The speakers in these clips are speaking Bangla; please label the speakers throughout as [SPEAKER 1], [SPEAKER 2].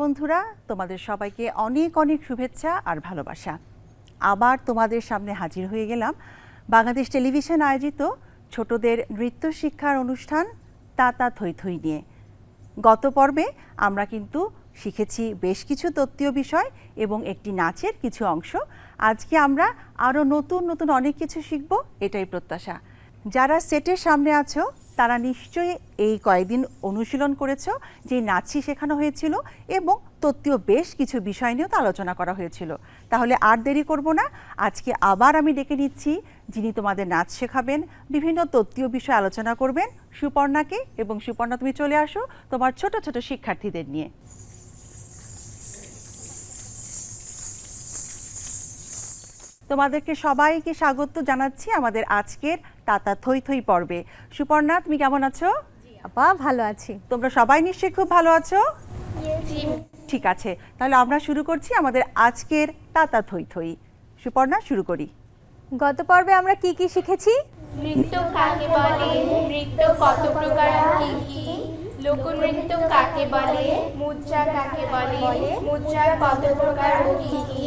[SPEAKER 1] বন্ধুরা, তোমাদের সবাইকে অনেক অনেক শুভেচ্ছা আর ভালোবাসা। আবার তোমাদের সামনে হাজির হয়ে গেলাম বাংলাদেশ টেলিভিশন আয়োজিত ছোটদের নৃত্য শিক্ষার অনুষ্ঠান তাতা থই থই নিয়ে। গত পর্বে আমরা কিন্তু শিখেছি বেশ কিছু তত্ত্বীয় বিষয় এবং একটি নাচের কিছু অংশ। আজকে আমরা আরও নতুন নতুন অনেক কিছু শিখব, এটাই প্রত্যাশা। যারা সেটের সামনে আছো তারা নিশ্চয়ই এই কয়েকদিন অনুশীলন করেছ, যে নাচই শেখানো হয়েছিল এবং তত্ত্বীয় বেশ কিছু বিষয় নিয়েও তো আলোচনা করা হয়েছিল। তাহলে আর দেরি করব না, আজকে আবার আমি ডেকে নিচ্ছি যিনি তোমাদের নাচ শেখাবেন, বিভিন্ন তত্ত্বীয় বিষয় আলোচনা করবেন, সুপর্ণাকে এবং সুপর্ণা তুমি চলে আসো তোমার ছোট ছোট শিক্ষার্থীদের নিয়ে। তোমাদেরকে সবাইকে স্বাগত জানাচ্ছি আমাদের আজকের তাতা থই থই পর্বে। সুপর্ণা তুমি কেমন আছো?
[SPEAKER 2] আপা ভালো আছি।
[SPEAKER 1] তোমরা সবাই নিশ্চয়ই খুব ভালো আছো? ঠিক আছে তাহলে আমরা শুরু করছি আমাদের আজকের তাতা থই থই। সুপর্ণা শুরু করি।
[SPEAKER 2] গত পর্বে আমরা কি কি শিখেছি?
[SPEAKER 3] নৃত্য কাকে বলে? নৃত্য কত প্রকার কি কি? লোকনৃত্য কাকে বলে? মুদ্রা কাকে বলে? মুদ্রার কত প্রকার ও কি কি?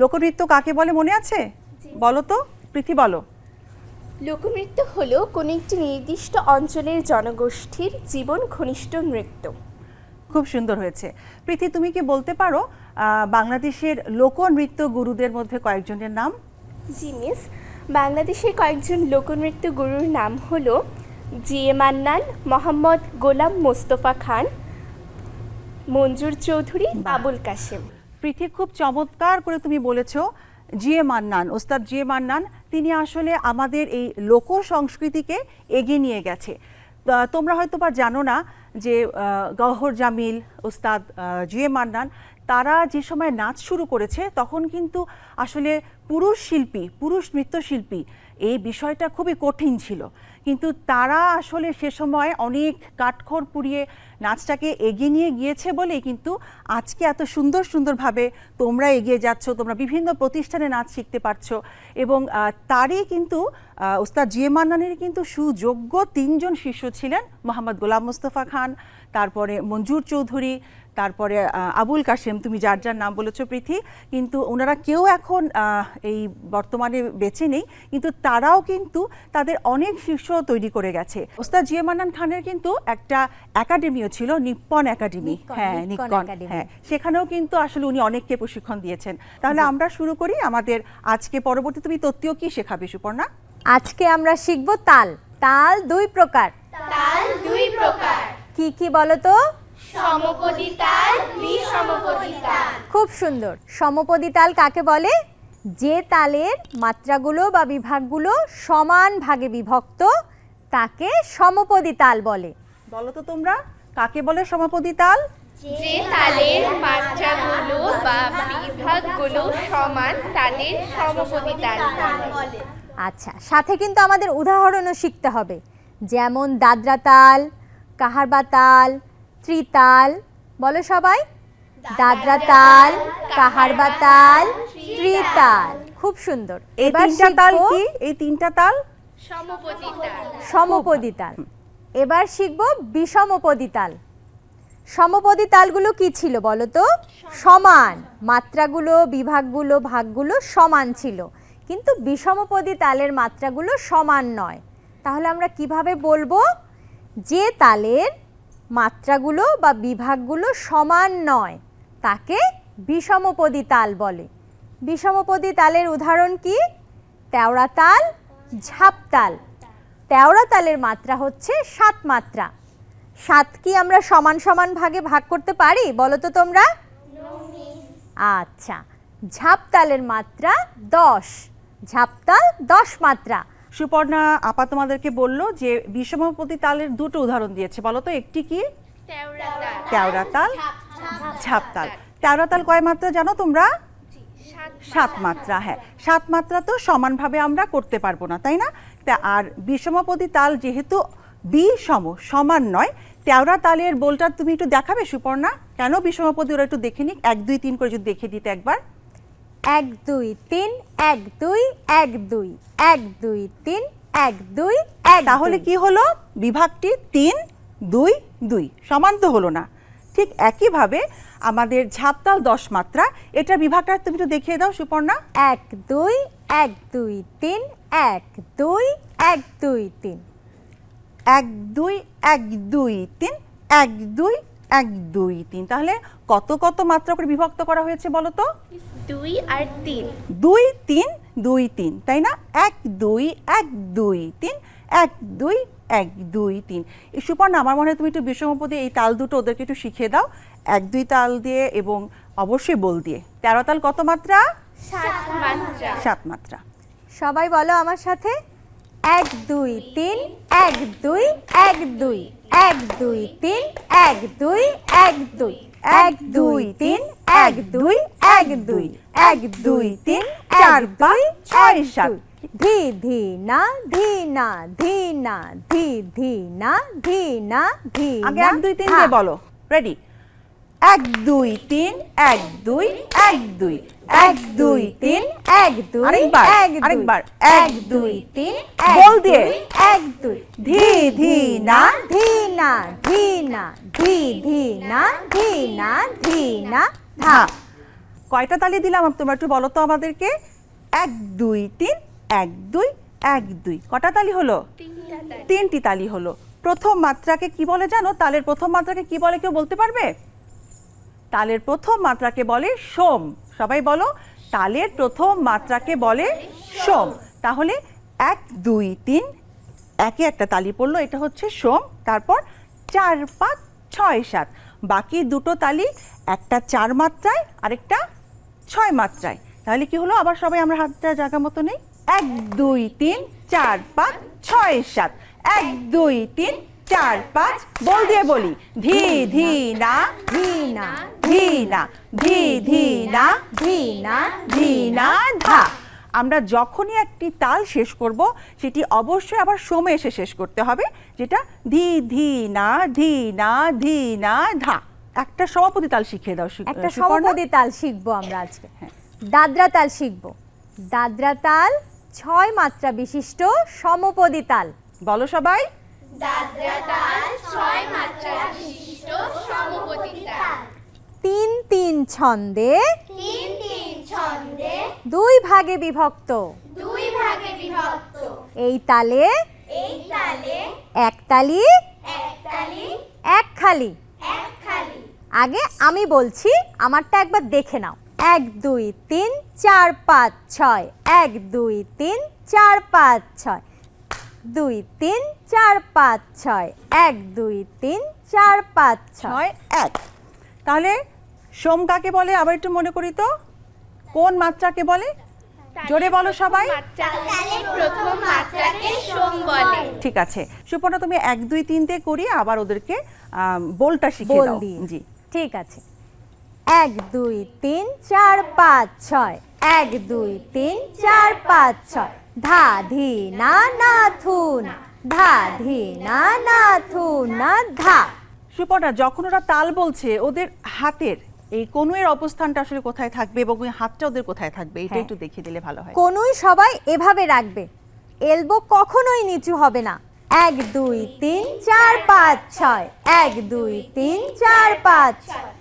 [SPEAKER 1] লোকনৃত্য কাকে বলে মনে আছে? বলো তো প্রীতি বলো।
[SPEAKER 3] লোকনৃত্য হল কোনো একটি নির্দিষ্ট অঞ্চলের জনগোষ্ঠীর জীবন ঘনিষ্ঠ নৃত্য।
[SPEAKER 1] খুব সুন্দর হয়েছে। প্রীতি তুমি কি বলতে পারো বাংলাদেশের লোকনৃত্য গুরুদের মধ্যে কয়েকজনের নাম?
[SPEAKER 3] জি মিস। বাংলাদেশের কয়েকজন লোকনৃত্য গুরুর নাম হলো জি এ মান্নান মোহাম্মদ গোলাম মোস্তফা খান মঞ্জুর চৌধুরী বাবুল কাশেম।
[SPEAKER 1] পৃথিক খুব চমৎকার করে তুমি বলেছ জি এ মান্নান ওস্তাদ জি এ মান্নান। তিনি আসলে আমাদের এই লোক সংস্কৃতিকে এগিয়ে নিয়ে গেছে। তোমরা হয়তো বা জানো না যে গহর জামিল, ওস্তাদ জি এ মান্নান, তারা যে সময় নাচ শুরু করেছে, তখন কিন্তু আসলে পুরুষ শিল্পী পুরুষ নৃত্যশিল্পী এই বিষয়টা খুবই কঠিন ছিল। কিন্তু তারা আসলে সে সময় অনেক কাঠখড় পুড়িয়ে নাচটাকে এগিয়ে নিয়ে গিয়েছে বলেই কিন্তু আজকে এত সুন্দর সুন্দরভাবে তোমরা এগিয়ে যাচ্ছ তোমরা বিভিন্ন প্রতিষ্ঠানে নাচ শিখতে পারছ এবং তারই কিন্তু আহ, ওস্তাদ জিএ মান্নানের কিন্তু সুযোগ্য তিনজন শিষ্য ছিলেন মোহাম্মদ গোলাম মোস্তফা খান তারপরে মঞ্জুর চৌধুরী তারপরে আবুল কাশেম তুমি যার যার নাম বলেছ পৃথি কিন্তু ওনারা কেউ এখন আহ, এই বর্তমানে বেঁচে নেই কিন্তু তারাও কিন্তু তাদের অনেক শিষ্য তৈরি করে গেছে। ওস্তাদ জিয়া মান্নান খানের কিন্তু একটা একাডেমিও ছিল নিপ্পন একাডেমি। হ্যাঁ
[SPEAKER 2] নিপ্পন
[SPEAKER 1] নিপ্পন হ্যাঁ সেখানেও কিন্তু আসলে উনি অনেককে প্রশিক্ষণ দিয়েছেন। তাহলে আমরা শুরু করি আমাদের আজকে পরবর্তী তুমি তত্ত্বীয় কি শেখাবে সুপর্ণা?
[SPEAKER 2] আজকে আমরা শিখব তাল। তাল দুই প্রকার।
[SPEAKER 3] তাল দুই প্রকার।
[SPEAKER 2] কি কি বলো তো
[SPEAKER 3] সমপদী তাল বিষমপদী তাল
[SPEAKER 2] খুব সুন্দর। সমপদী তাল কাকে বলে? যে তালের মাত্রাগুলো বা বিভাগগুলো সমান ভাগে বিভক্ত তাকে সমপদী তাল বলে।
[SPEAKER 1] বলো তো তোমরা কাকে বলে সমাপতি তাল
[SPEAKER 3] যে তালের মাত্রাগুলো বা বিভাগগুলো সমান তাদের সমপদী তাল বলে।
[SPEAKER 2] আচ্ছা সাথে কিন্তু আমাদের উদাহরণও শিখতে হবে। যেমন দাদরা তাল কাহারবা তাল ত্রিতাল বলো সবাই। দাদরা তাল কাহারবা তাল ত্রিতাল। খুব সুন্দর।
[SPEAKER 1] এই
[SPEAKER 2] এবার
[SPEAKER 1] তিনটা তাল কি? এই তিনটা তাল?
[SPEAKER 3] সমপদী তাল
[SPEAKER 2] সমপদী তাল এবার শিখব বিষমপদী তাল সমপদী তালগুলো কি ছিল বলো তো? সমান। মাত্রাগুলো বিভাগগুলো ভাগগুলো সমান ছিল। কিন্তু বিষমপদী তালের মাত্রাগুলো সমান নয়। তাহলে আমরা কীভাবে বলব? যে তালের মাত্রাগুলো বা বিভাগগুলো সমান নয়, তাকে বিষমপদী তাল বলে। বিষমপদী তালের উদাহরণ কি? তেওড়া তাল, ঝাপ তাল। তেওড়া তালের মাত্রা হচ্ছে সাত মাত্রা। সাত কি আমরা সমান সমান ভাগে ভাগ করতে পারি, বলো তো তোমরা? আচ্ছা ঝাপ তালের মাত্রা দশ ঝাপতাল দশ মাত্রা।
[SPEAKER 1] সুপর্ণা আপা তোমাদেরকে বলল যে বিষমপতি তালের দুটো উদাহরণ দিয়েছে বলো তো একটি কি?
[SPEAKER 3] তেওড়া তাল।
[SPEAKER 1] তেওড়া তাল। ঝাপ তাল। কয় মাত্রা জানো তোমরা? সাত মাত্রা হ্যাঁ। সাত মাত্রা তো সমানভাবে আমরা করতে পারব না তাই না? তা- আর বিষমপতি তাল যেহেতু বিষম সমান নয় তেওড়া তালের বোলটা তুমি একটু দেখাবে সুপর্ণা? কেন বিষমপতি? ওরা একটু দেখে নিক। এক দুই তিন করে যদি দেখে দিতে একবার।
[SPEAKER 2] এক দুই তিন এক দুই এক দুই এক দুই তিন এক দুই এক
[SPEAKER 1] তাহলে। কি হলো বিভাগটি তিন দুই দুই সমান তো হলো না ঠিক একইভাবে আমাদের ঝাপতাল দশ মাত্রা এটা বিভাগটা তুমি একটু দেখিয়ে দাও সুপর্ণা
[SPEAKER 2] এক দুই এক দুই তিন এক দুই এক দুই তিন
[SPEAKER 1] এক দুই এক দুই তিন এক দুই এক দুই তিন তাহলে কত কত মাত্রা করে বিভক্ত করা হয়েছে বলো তো
[SPEAKER 3] দুই আর তিন।
[SPEAKER 1] দুই তিন দুই তিন তাই না? এক দুই এক দুই তিন এক দুই এক দুই তিন। এই সুপর্ণা আমার মনে হয় তুমি একটু বিষমপদে এই তাল দুটো ওদেরকে একটু শিখিয়ে দাও। এক দুই তাল দিয়ে এবং অবশ্যই বল দিয়ে। তেরো তাল কত মাত্রা?
[SPEAKER 3] সাত মাত্রা।
[SPEAKER 1] সাত মাত্রা।
[SPEAKER 2] সবাই বলো আমার সাথে। এক দুই তিন এক দুই এক দুই এক দুই তিন এক দুই এক দুই। এক দুই তিন এক দুই এক দুই এক দুই তিন চার দুই ছয় সাত। ধি ধি না ধি না ধি না ধি ধি না ধি না ধি
[SPEAKER 1] আগে এক দুই তিন দিয়ে বলো। রেডি এক দুই তিন এক দুই এক দুই।
[SPEAKER 2] এক দুই তিন এক দুই
[SPEAKER 1] আরেকবার,
[SPEAKER 2] এক দুই,
[SPEAKER 1] আরেকবার,
[SPEAKER 2] এক দুই তিন এক
[SPEAKER 1] বল দিয়ে।
[SPEAKER 2] দুই, এক দুই
[SPEAKER 1] ধি ধি না
[SPEAKER 2] ধি না ধি না ধি ধি না ধি না ধি না ধা।
[SPEAKER 1] ধা। কয়টা তালি দিলাম তোমরা একটু বলো তো আমাদেরকে? এক দুই তিন এক দুই এক দুই। কটা তালি হলো?
[SPEAKER 3] তিনটি তালি
[SPEAKER 1] হলো। প্রথম মাত্রাকে কি বলে জানো? তালের প্রথম মাত্রাকে কি বলে কেউ বলতে পারবে? তালের প্রথম মাত্রাকে বলে সোম। সবাই বলো, তালের প্রথম মাত্রাকে বলে সোম। তাহলে এক, দুই, তিন, একে একটা তালি পড়ল, এটা হচ্ছে সোম। তারপর চার, পাঁচ, ছয়, সাত। বাকি দুটো তালি একটা চার মাত্রায়, আরেকটা ছয় মাত্রায়। তাহলে কি হলো? আবার সবাই আমরা হাতটা জায়গা মতো নেই। এক, দুই, তিন, চার, পাঁচ, ছয়, সাত। এক, দুই, তিন চার পাঁচ বল দিয়ে বলি। ধি ধি না
[SPEAKER 2] ধি না
[SPEAKER 1] ধি না ধি ধি না
[SPEAKER 2] ধি না
[SPEAKER 1] ধি না ধা। আমরা যখনই একটি তাল শেষ করব সেটি অবশ্যই আবার সময় এসে শেষ করতে হবে যেটা ধি ধি না ধি না ধি না ধা। একটা সভাপতি তাল শিখিয়ে দাও
[SPEAKER 2] একটা। সমপদী তাল শিখব আমরা আজকে।
[SPEAKER 1] হ্যাঁ।
[SPEAKER 2] দাদরা তাল শিখব। দাদরা তাল ছয় মাত্রা বিশিষ্ট সমপদী তাল।
[SPEAKER 1] বলো সবাই।
[SPEAKER 2] তিন তিন ছন্দে
[SPEAKER 4] তিন তিন ছন্দে
[SPEAKER 2] দুই ভাগে বিভক্ত।
[SPEAKER 4] দুই ভাগে বিভক্ত।
[SPEAKER 2] এই তালে
[SPEAKER 4] এই তালে
[SPEAKER 2] এক তালি
[SPEAKER 4] এক তালি
[SPEAKER 2] এক খালি।
[SPEAKER 4] এক খালি।
[SPEAKER 2] আগে আমি বলছি আমারটা একবার দেখে নাও। এক দুই তিন চার পাঁচ ছয়। এক দুই তিন চার পাঁচ ছয়। দুই তিন চার পাঁচ ছয়। এক দুই তিন চার পাঁচ ছয়।
[SPEAKER 1] এক। তাহলে সোম কাকে বলে? আবার একটু মনে করি তো। কোন মাত্রাকে বলে? জোরে বলো সবাই।
[SPEAKER 3] প্রথম মাত্রাকে সোম
[SPEAKER 1] ঠিক আছে। সুপর্ণা তুমি এক দুই তিন দিয়ে করি আবার ওদেরকে বোলটা শিখিয়ে
[SPEAKER 2] বল
[SPEAKER 1] দাও। জি।
[SPEAKER 2] ঠিক আছে। এক দুই তিন চার পাঁচ ছয়। এক দুই তিন চার পাঁচ ছয়। ধা ধি না না থু না ধা। ধি না না থু না ধা
[SPEAKER 1] সুপর্ণা যখন ওরা তাল বলছে ওদের হাতের এই কনুয়ের অবস্থানটা আসলে কোথায় থাকবে এবং ওই হাতটা ওদের কোথায় থাকবে এটা
[SPEAKER 2] হ্যাঁ।
[SPEAKER 1] একটু দেখিয়ে দিলে ভালো হয়।
[SPEAKER 2] কোনুই সবাই এভাবে রাখবে। এলবো কখনোই নিচু হবে না। এক দুই তিন চার পাঁচ ছয়। এক দুই তিন চার পাঁচ। ছয়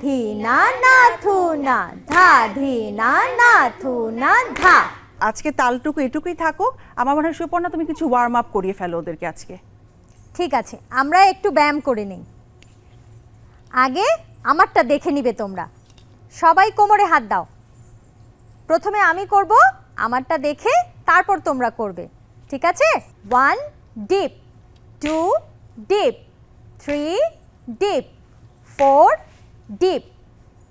[SPEAKER 2] ধি না না থু না ধা। ধি না না থু না ধা।
[SPEAKER 1] আজকে তালটুকু এটুকুই থাকুক। আমার মনে হয় সুপর্ণা, তুমি কিছু ওয়ার্ম আপ করিয়ে ফেলো ওদেরকে আজকে।
[SPEAKER 2] ঠিক আছে, আমরা একটু ব্যায়াম করে নিই। আগে আমারটা দেখে নিবে তোমরা। সবাই কোমরে হাত দাও। প্রথমে আমি করব, আমারটা দেখে তারপর তোমরা করবে। ঠিক আছে? One dip two dip three dip four dip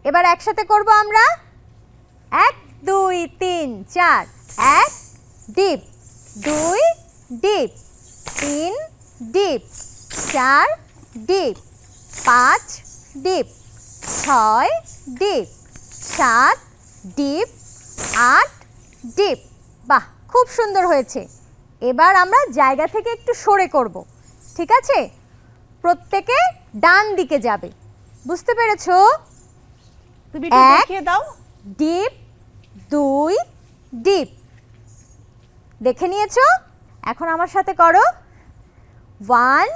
[SPEAKER 2] এবার একসাথে করব আমরা। এক দুই তিন চার। এক ডিপ। দুই ডিপ। তিন ডিপ। চার ডিপ। পাঁচ ডিপ। ছয় ডিপ। সাত ডিপ। আট ডিপ। বাহ খুব সুন্দর হয়েছে। এবার আমরা জায়গা থেকে একটু সরে করব ঠিক আছে? প্রত্যেকে ডান দিকে যাবে। বুঝতে পেরেছ?
[SPEAKER 1] তুমি। দেখিয়ে দাও।
[SPEAKER 2] ডিপ দুই ডিপ দেখে নিয়েছো? এখন আমার সাথে করো। One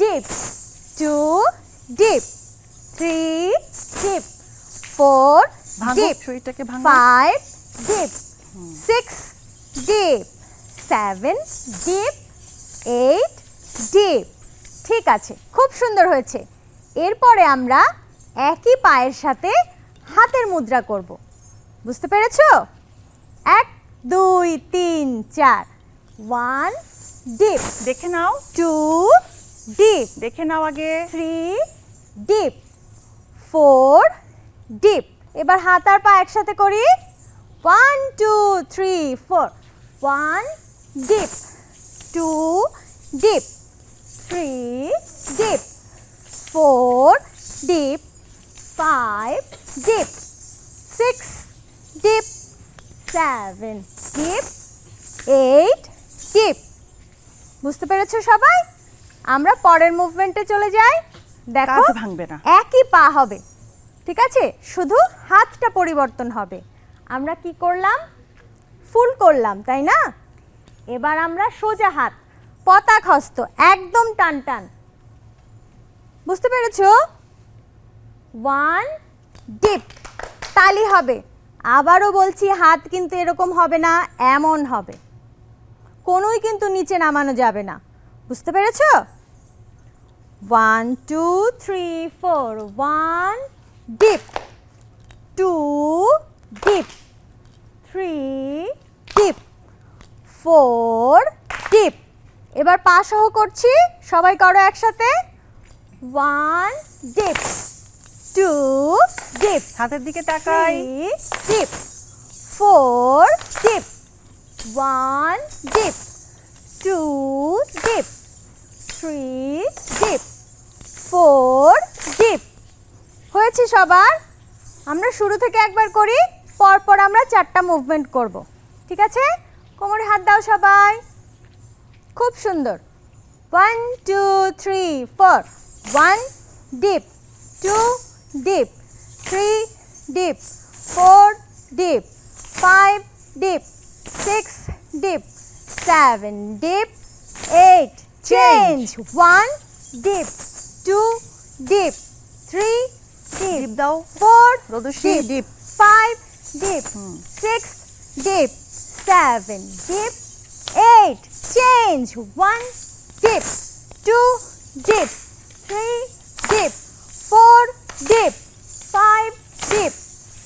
[SPEAKER 2] dip two dip three dip four dip five dip six dip seven dip eight dip ঠিক আছে খুব সুন্দর হয়েছে। এরপরে আমরা একই পায়ের সাথে হাতের মুদ্রা করব। বুঝতে পেরেছ? এক দুই তিন চার। ওয়ান ডিপ
[SPEAKER 1] দেখে নাও।
[SPEAKER 2] টু ডিপ
[SPEAKER 1] দেখে নাও আগে।
[SPEAKER 2] থ্রি ডিপ ফোর ডিপ এবার হাত আর পা একসাথে করি। One two three four one dip two dip three dip four dip five dip six dip seven dip eight dip বুঝতে পেরেছ সবাই? আমরা পরের মুভমেন্টে চলে যাই। দেখো
[SPEAKER 1] ভাঙবে না।
[SPEAKER 2] একই পা হবে। ঠিক আছে? শুধু হাতটা পরিবর্তন হবে। আমরা কি করলাম? ফুল করলাম তাই না? এবার আমরা সোজা হাত। পতাক হস্ত একদম টান টান বুঝতে পেরেছ? ওয়ান ডিপ তালি হবে। আবারও বলছি, হাত কিন্তু এরকম হবে না, এমন হবে। কোনোই কিন্তু নিচে নামানো যাবে না। বুঝতে পেরেছ? One two three four one dip two dip three dip four dip এবার পা সহ করছি, সবাই করো একসাথে। ওয়ান ডিপ টু ডিপ
[SPEAKER 1] হাতের দিকে তাকাই।
[SPEAKER 2] three four four one dip two dip three three four dip হয়েছে সবার? আমরা শুরু থেকে একবার করি পরপর আমরা চারটা মুভমেন্ট করব। ঠিক আছে? কোমরে হাত দাও সবাই। খুব সুন্দর। One two three four one dip two dip, 3 dip, 4 dip, 5 dip, 6 dip, 7 dip, 8 change, 1 dip, 2
[SPEAKER 1] dip, 3
[SPEAKER 2] dip,
[SPEAKER 1] 4
[SPEAKER 2] dip,
[SPEAKER 1] dip,
[SPEAKER 2] 5 dip, 6 dip, 7 dip, 8 change, 1 dip, 2 dip, 3 dip, 4 dip, five dip,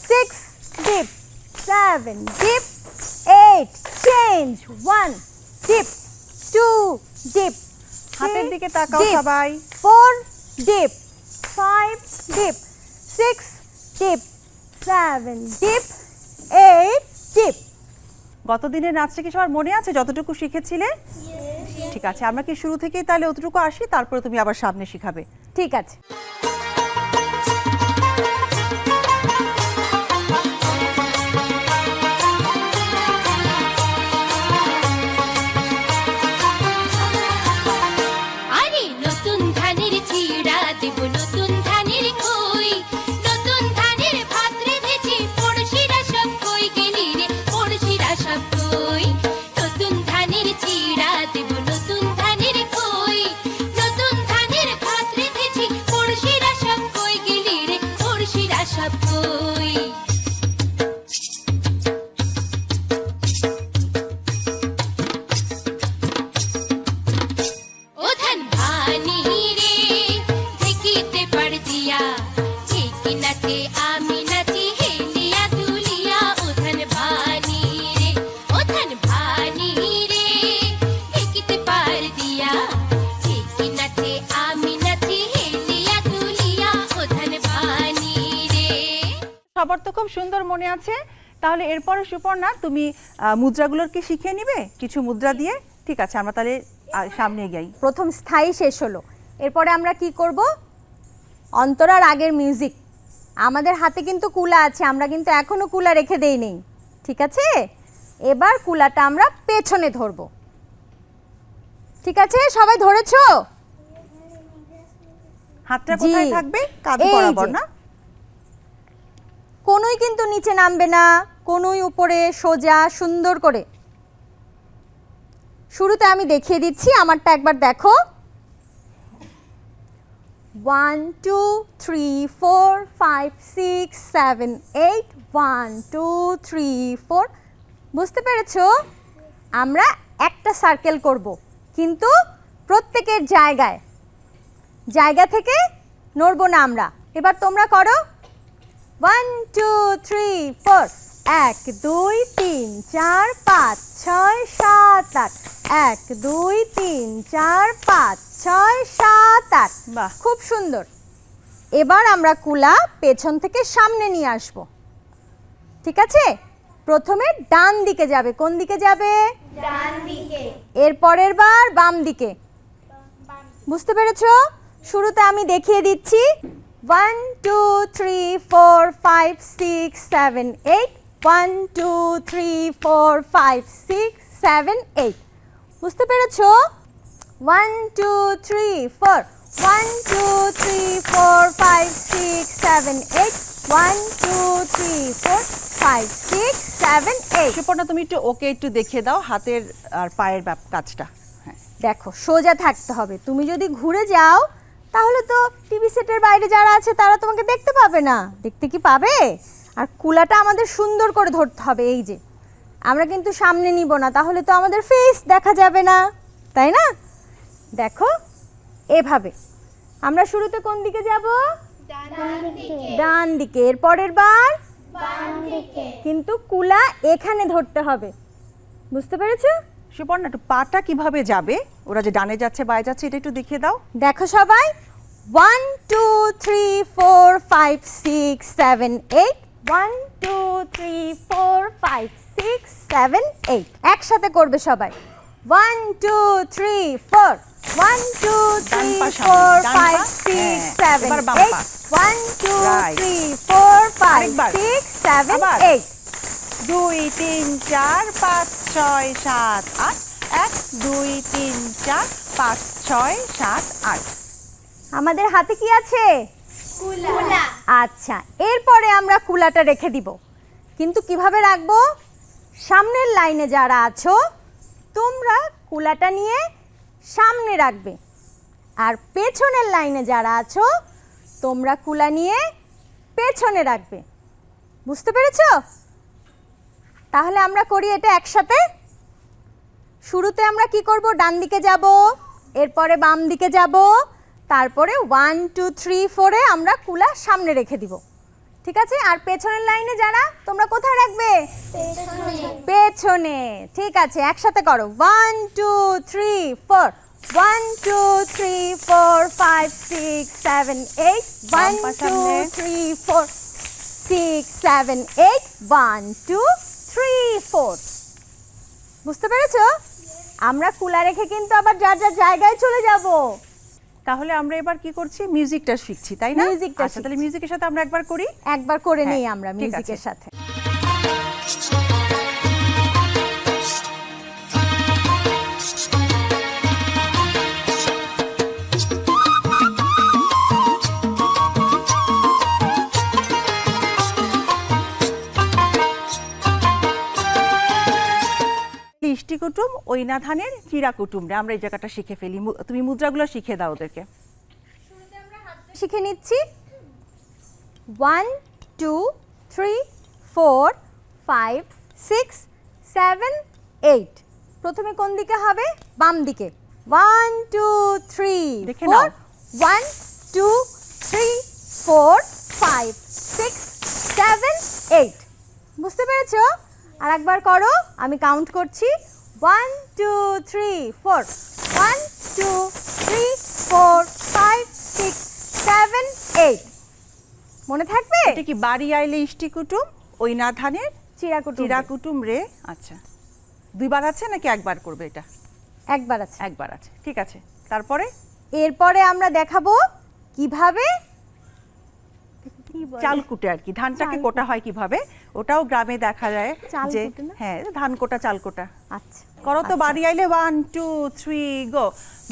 [SPEAKER 2] six dip, seven dip, eight change one dip, two dip,
[SPEAKER 1] হাতের
[SPEAKER 2] three
[SPEAKER 1] দিকে তাকাও
[SPEAKER 2] dip,
[SPEAKER 1] সবাই
[SPEAKER 2] four dip, five dip, six dip, seven dip, eight dip.
[SPEAKER 1] গত দিনের নাচটা কি সবার মনে আছে যতটুকু শিখেছিলে ঠিক আছে আমরা কি শুরু থেকেই তাহলে অতটুকু আসি তারপরে তুমি আবার সামনে শিখাবে
[SPEAKER 2] ঠিক আছে
[SPEAKER 1] মনে আছে? তাহলে এরপরে সুপর্ণা তুমি মুদ্রাগুলোর কি শিখিয়ে নিবে? কিছু মুদ্রা দিয়ে? ঠিক আছে আমরা তাহলে সামনে যাই
[SPEAKER 2] প্রথম স্থায়ী শেষ হলো। এরপরে আমরা কি করব? অন্তরার আগের মিউজিক। আমাদের হাতে কিন্তু কুলা আছে আমরা কিন্তু এখনও কুলা রেখে দেই নেই। ঠিক আছে? এবার কুলাটা আমরা পেছনে ধরব। ঠিক আছে? সবাই ধরেছো?
[SPEAKER 1] হাতটা কোথায় থাকবে? কাঁধ বরাবর না?
[SPEAKER 2] কোনোই কিন্তু নিচে নামবে না, কোনোই উপরে সোজা সুন্দর করে। শুরুতে আমি দেখিয়ে দিচ্ছি, আমারটা একবার দেখো। One two three four five six seven eight one two three four বুঝতে পেরেছ? আমরা একটা সার্কেল করব, কিন্তু প্রত্যেকের জায়গায়। জায়গা থেকে নড়ব না আমরা। এবার তোমরা করো। ওয়ান টু থ্রি ফোর এক দুই তিন চার পাঁচ ছয় সাত আট। এক দুই তিন চার পাঁচ ছয় সাত আট।
[SPEAKER 1] বাহ।
[SPEAKER 2] খুব সুন্দর। এবার আমরা কুলা পেছন থেকে সামনে নিয়ে আসব। ঠিক আছে? প্রথমে ডান দিকে যাবে। কোন দিকে যাবে?
[SPEAKER 4] ডান দিকে।
[SPEAKER 2] এর পরের বার বাম দিকে। বুঝতে পেরেছ? শুরুতে আমি দেখিয়ে দিচ্ছি। One two three four five six seven eight one two three four five six seven eight বুঝতে পেরেছ? One two three four one two three four five six seven eight one two three four five six seven eight
[SPEAKER 1] Suparna তুমি একটু ওকে একটু দেখিয়ে দাও হাতের আর পায়ের কাজটা। হ্যাঁ।
[SPEAKER 2] দেখো সোজা থাকতে হবে। তুমি যদি ঘুরে যাও তাহলে তো টিভি সেটের বাইরে যারা আছে তারা তোমাকে দেখতে পাবে না। দেখতে কি পাবে? আর কুলাটা আমাদের সুন্দর করে ধরতে হবে এই যে। আমরা কিন্তু সামনে নিব না তাহলে তো আমাদের ফেস দেখা যাবে না। তাই না? দেখো এভাবে। আমরা শুরুতে কোন দিকে যাব? ডান দিকে। এর পরের বার? কিন্তু কুলা এখানে ধরতে হবে। বুঝতে পেরেছ?
[SPEAKER 1] সুপর্ণা একটু পাটা কীভাবে যাবে? ওরা যে ডানে যাচ্ছে বায়ে যাচ্ছে এটা একটু দেখিয়ে দাও।
[SPEAKER 2] দেখো সবাই। One two three four five six seven eight one two three four five six seven eight একসাথে করবে সবাই। One two three four one two three four five six seven eight one two three four five six seven. Eight
[SPEAKER 1] দুই তিন চার পাঁচ ছয় সাত আট। এক দুই তিন চার পাঁচ ছয় সাত আট।
[SPEAKER 2] আমাদের হাতে কি আছে?
[SPEAKER 4] কুলা।
[SPEAKER 2] আচ্ছা এরপরে আমরা কুলাটা রেখে দিব। কিন্তু কীভাবে রাখব? সামনের লাইনে যারা আছো তোমরা কুলাটা নিয়ে সামনে রাখবে। আর পেছনের লাইনে যারা আছো তোমরা কুলা নিয়ে পেছনে রাখবে। বুঝতে পেরেছ? তাহলে আমরা করি এটা একসাথে। শুরুতে আমরা কি করব? ডান দিকে যাব, এরপরে বাম দিকে যাব, তারপরে ওয়ান টু থ্রি ফোরে আমরা কুলা সামনে রেখে দিব। ঠিক আছে? আর পেছনের লাইনে যারা, তোমরা কোথায় রাখবে? পেছনে। ঠিক আছে, একসাথে করো। One two three four one two three four five six seven eight one two three four six seven eight one two three four বুঝতে পেরেছ? আমরা কুলা রেখে কিন্তু আবার যার যার জায়গায় চলে যাব।
[SPEAKER 1] তাহলে আমরা এবার কি করছি? মিউজিকটা শিখছি তাই না?
[SPEAKER 2] মিউজিকটা
[SPEAKER 1] আচ্ছা তাহলে মিউজিকের সাথে আমরা একবার করি?
[SPEAKER 2] একবার করে
[SPEAKER 1] হ্যাঁ,
[SPEAKER 2] নেই আমরা মিউজিকের সাথে।
[SPEAKER 1] ওইনা ধানের চিরা কুটুম রে আমরা এই জায়গাটা শিখে ফেলি। তুমি মুদ্রাগুলো শিখে দাও ওদেরকে।
[SPEAKER 2] শিখে নিচ্ছি। One two three four five six seven eight প্রথমে কোন দিকে হবে? বাম দিকে। ওয়ান টু থ্রি
[SPEAKER 1] দেখে
[SPEAKER 2] ফোর
[SPEAKER 1] নাও।
[SPEAKER 2] One two three four five six seven eight বুঝতে পেরেছ? আর একবার করো। আমি কাউন্ট করছি। One two three four one two three four five six seven eight মনে থাকবে?
[SPEAKER 1] এটা কি বাড়ি আইলে ইষ্টি কুটুম? ওইনা ধানের
[SPEAKER 2] চিরাকুটু
[SPEAKER 1] চিরা কুটুম রে? আচ্ছা। দুইবার আছে নাকি একবার করবে এটা?
[SPEAKER 2] একবার আছে।
[SPEAKER 1] একবার আছে। ঠিক আছে। তারপরে?
[SPEAKER 2] এরপরে আমরা দেখাবো কীভাবে?
[SPEAKER 1] চাল কুটে আর কি। ধানটাকে কোটা হয় কীভাবে? ওটাও গ্রামে দেখা যায় যে হ্যাঁ ধান কোটা চাল কোটা।
[SPEAKER 2] আচ্ছা।
[SPEAKER 1] করো তো বাড়ি আইলে ওয়ান টু থ্রি গো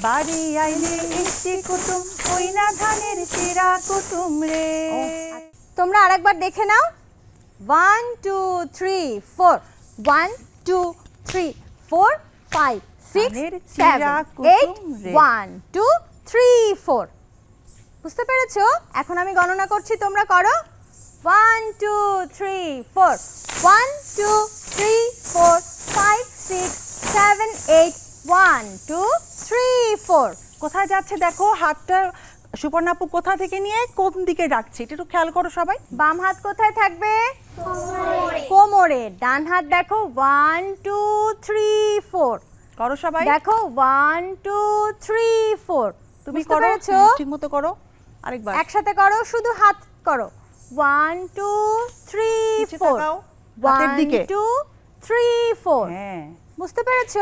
[SPEAKER 1] বাড়ি আইলে ইষ্টি কুটুম ওই না ধানের চিরা কুটুম রে।
[SPEAKER 2] তোমরা আরেকবার দেখে নাও। One two three four one two three four five six seven eight one two three four বুঝতে পেরেছ? এখন আমি গণনা করছি তোমরা করো। One two three four one two three four five six seven eight one two three four
[SPEAKER 1] কোথায় যাচ্ছে দেখো হাতটা সুপর্ণাপু কোথা থেকে নিয়ে কোন দিকে রাখছে এটা একটু খেয়াল করো সবাই।
[SPEAKER 2] বাম হাত কোথায় থাকবে? কোমরে। ডান হাত দেখো ওয়ান টু থ্রি ফোর
[SPEAKER 1] করো সবাই।
[SPEAKER 2] দেখো ওয়ান টু থ্রি ফোর
[SPEAKER 1] তুমি করো। ঠিক মতো করো। আরেকবার।
[SPEAKER 2] একসাথে করো শুধু হাত করো। One two three four one. Two three four
[SPEAKER 1] হ্যাঁ।
[SPEAKER 2] বুঝতে পেরেছ?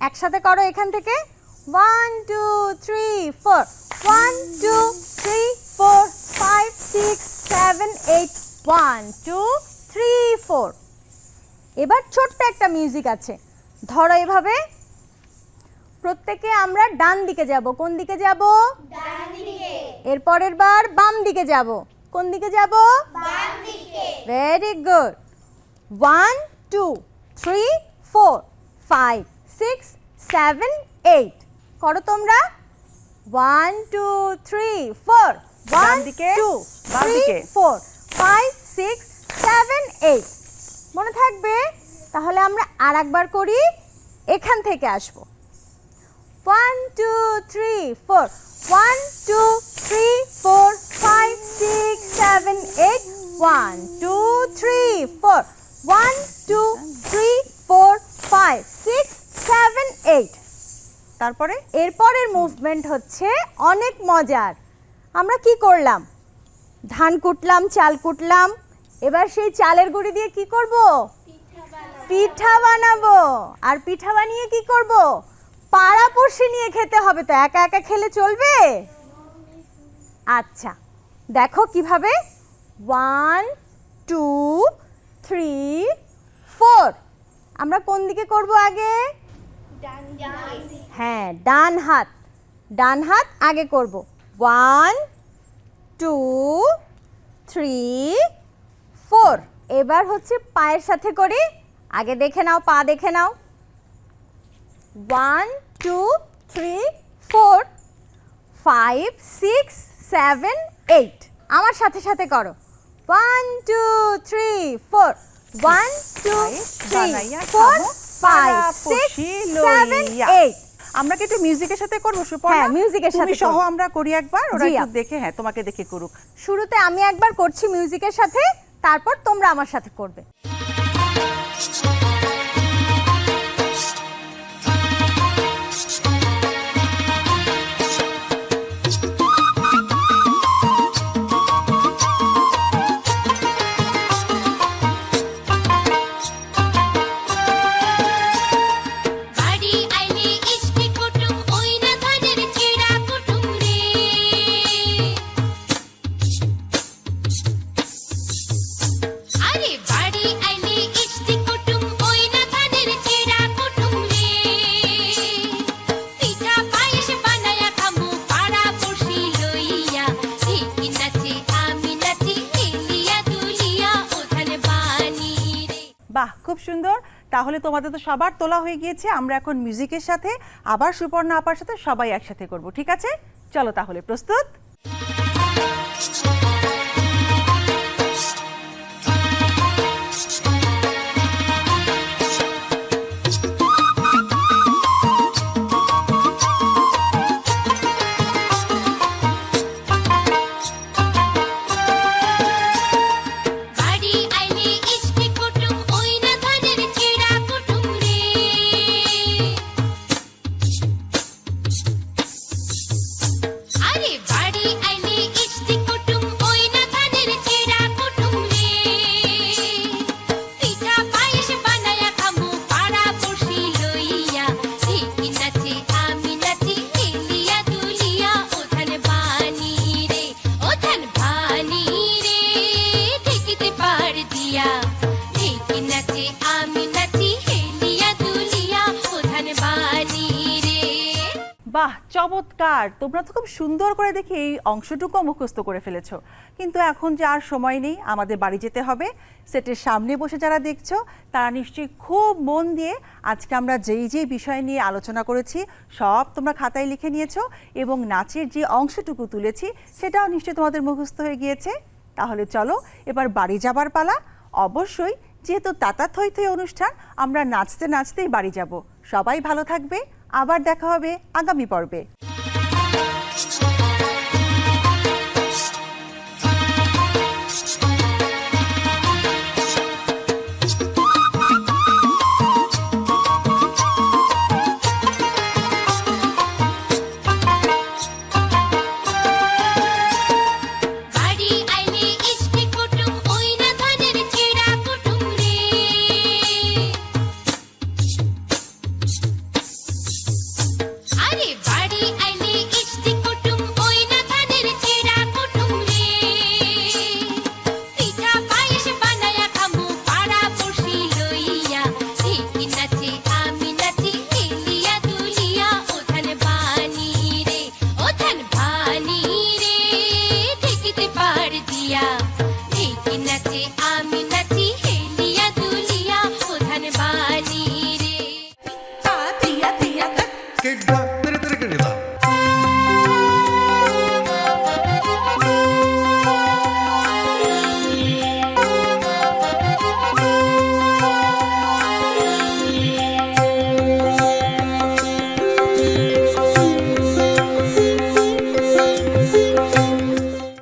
[SPEAKER 2] একসাথে করো এখান থেকে। One two three four one two three four five six seven eight one two three four এবার ছোট্ট একটা মিউজিক আছে। ধরো এভাবে। প্রত্যেকে আমরা ডান দিকে যাব। কোন দিকে যাব?
[SPEAKER 4] ডান দিকে।
[SPEAKER 2] এর পরের বার বাম দিকে যাব। কোন দিকে যাব?
[SPEAKER 4] বাম দিকে।
[SPEAKER 2] Very good one two three four five six seven eight করো তোমরা। One two three four one
[SPEAKER 1] দিকে,
[SPEAKER 2] টু
[SPEAKER 1] বাম
[SPEAKER 2] থ্রি
[SPEAKER 1] দিকে।
[SPEAKER 2] Four five six seven eight মনে থাকবে? তাহলে আমরা আর একবার করি। এখান থেকে আসব। One two three four one two three four five six seven eight one two three four one two three four five six seven eight
[SPEAKER 1] তারপরে?
[SPEAKER 2] এরপরের মুভমেন্ট হচ্ছে অনেক মজার। আমরা কি করলাম? ধান কুটলাম চাল কুটলাম। এবার সেই চালের গুঁড়ি দিয়ে কি করব? পিঠা বানাবো। আর পিঠা বানিয়ে কি করব? পাড়াপড়শি নিয়ে খেতে হবে তো, একা একা খেলে চলবে? আচ্ছা দেখো কীভাবে। ওয়ান টু থ্রি ফোর আমরা কোন দিকে করব আগে? হ্যাঁ ডান হাত। ডান হাত আগে করব। ওয়ান টু থ্রি ফোর এবার হচ্ছে পায়ের সাথে করি। আগে দেখে নাও, পা দেখে নাও। One two three four five six seven eight আমার সাথে সাথে করো। One two three four one two three four five six seven. Eight
[SPEAKER 1] আমরা কি একটু মিউজিকের সাথে করব সুপর্ণা?
[SPEAKER 2] হ্যাঁ, মিউজিকের সাথে
[SPEAKER 1] সহ আমরা করি একবার ওরা একটু। দেখে হ্যাঁ তোমাকে দেখে করুক।
[SPEAKER 2] শুরুতে আমি একবার করছি মিউজিকের সাথে তারপর তোমরা আমার সাথে করবে।
[SPEAKER 1] তাহলে তোমাদের তো সবার তোলা হয়ে গিয়েছে। আমরা এখন মিউজিকের সাথে, আবার সুপর্ণা আপার সাথে সবাই একসাথে করব, ঠিক আছে? চলো তাহলে, প্রস্তুত? চমৎকার তোমরা তো খুব সুন্দর করে দেখি এই অংশটুকু মুখস্থ করে ফেলেছো। কিন্তু এখন যে আর সময় নেই, আমাদের বাড়ি যেতে হবে। সেটের সামনে বসে যারা দেখছ, তারা নিশ্চয়ই খুব মন দিয়ে আজকে আমরা যেই যেই বিষয় নিয়ে আলোচনা করেছি, সব তোমরা খাতায় লিখে নিয়েছো এবং নাচের যে অংশটুকু তুলেছি, সেটাও নিশ্চয়ই তোমাদের মুখস্থ হয়ে গিয়েছে। তাহলে চলো, এবার বাড়ি যাবার পালা। অবশ্যই, যেহেতু তাতা থই থই অনুষ্ঠান, আমরা নাচতে নাচতেই বাড়ি যাব। সবাই ভালো থাকবে। আবার দেখা হবে আগামী পর্বে। i Ready, go!